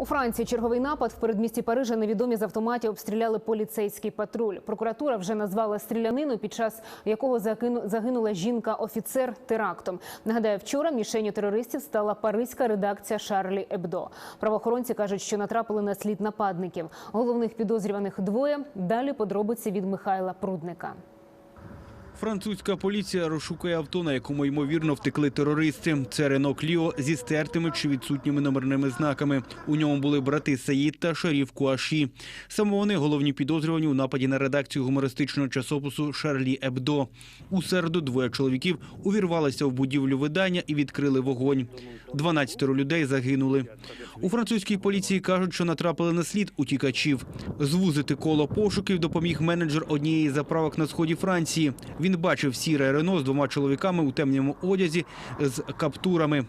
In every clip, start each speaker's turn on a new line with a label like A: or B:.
A: У Франції черговий напад в передмісті Парижа невідомі з автоматів обстріляли поліцейський патруль. Прокуратура вже назвала стрілянину, під час якого загинула жінка-офіцер терактом. Нагадаю, вчора мішенью терористів стала паризька редакція Шарлі Ебдо. Правоохоронці кажуть, що натрапили на слід нападників. Головних підозрюваних двоє. Далі подробиці від Михайла Прудника.
B: Французька поліція розшукує авто, на якому ймовірно втекли терористи. Це Рено Кліо зі стертими чи відсутніми номерними знаками. У ньому були брати Саїд та Шаріф Куаші. Саме вони головні підозрювані у нападі на редакцію гумористичного часопису Шарлі Ебдо. У середу двоє чоловіків увірвалися в будівлю видання і відкрили вогонь. 12 людей загинули. У французькій поліції кажуть, що натрапили на слід утікачів. Звузити коло пошуків допоміг менеджер однієї заправок на сході Франції. Він бачив сіре Рено з двома чоловіками у темному одязі з каптурами.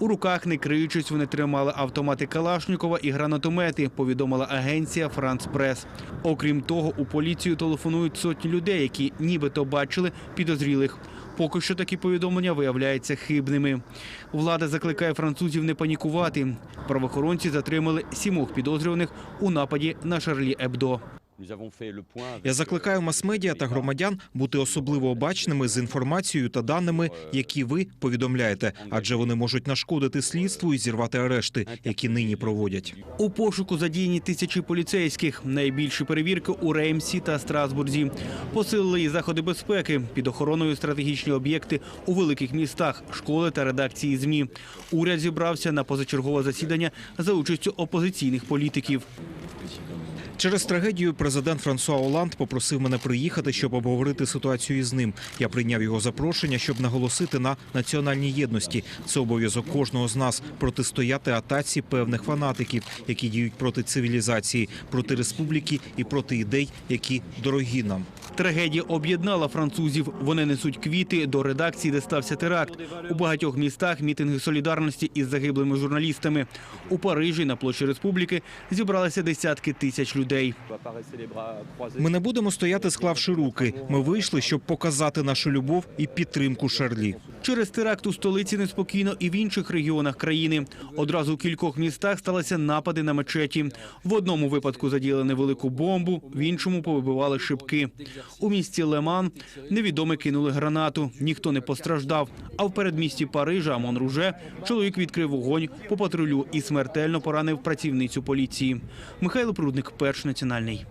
B: У руках, не криючись, вони тримали автомати Калашнікова і гранатомети, повідомила агенція Франц Прес. Окрім того, у поліцію телефонують сотні людей, які нібито бачили підозрілих. Поки що такі повідомлення виявляються хибними. Влада закликає французів не панікувати. Правоохоронці затримали сімох підозрюваних у нападі на Шарлі Ебдо.
C: Я закликаю мас-медіа та громадян бути особливо обачними з інформацією та даними, які ви повідомляєте, адже вони можуть нашкодити слідству і зірвати арешти, які нині проводять.
B: У пошуку задіяні тисячі поліцейських. Найбільші перевірки у Реймсі та Страсбурзі. Посилили і заходи безпеки під охороною стратегічні об'єкти у великих містах, школи та редакції ЗМІ. Уряд зібрався на позачергове засідання за участю опозиційних політиків.
C: Через трагедію президент Франсуа Оланд попросив мене приїхати, щоб обговорити ситуацію із ним. Я прийняв його запрошення, щоб наголосити на національній єдності. Це обов'язок кожного з нас протистояти атаці певних фанатиків, які діють проти цивілізації, проти республіки і проти ідей, які дорогі нам.
B: Трагедія об'єднала французів. Вони несуть квіти до редакції, де стався теракт. У багатьох містах мітинги солідарності із загиблими журналістами. У Парижі на площі республіки зібралися десятки тисяч людей.
C: Ми не будемо стояти, склавши руки. Ми вийшли, щоб показати нашу любов і підтримку Шарлі.
B: Через теракт у столиці неспокійно і в інших регіонах країни. Одразу у кількох містах сталися напади на мечеті. В одному випадку задіяли невелику бомбу, в іншому повибивали шибки. У місті Леман невідомі кинули гранату. Ніхто не постраждав. А в передмісті Парижа Монруже чоловік відкрив вогонь по патрулю і смертельно поранив працівницю поліції. Михайло Прудник, перш національний.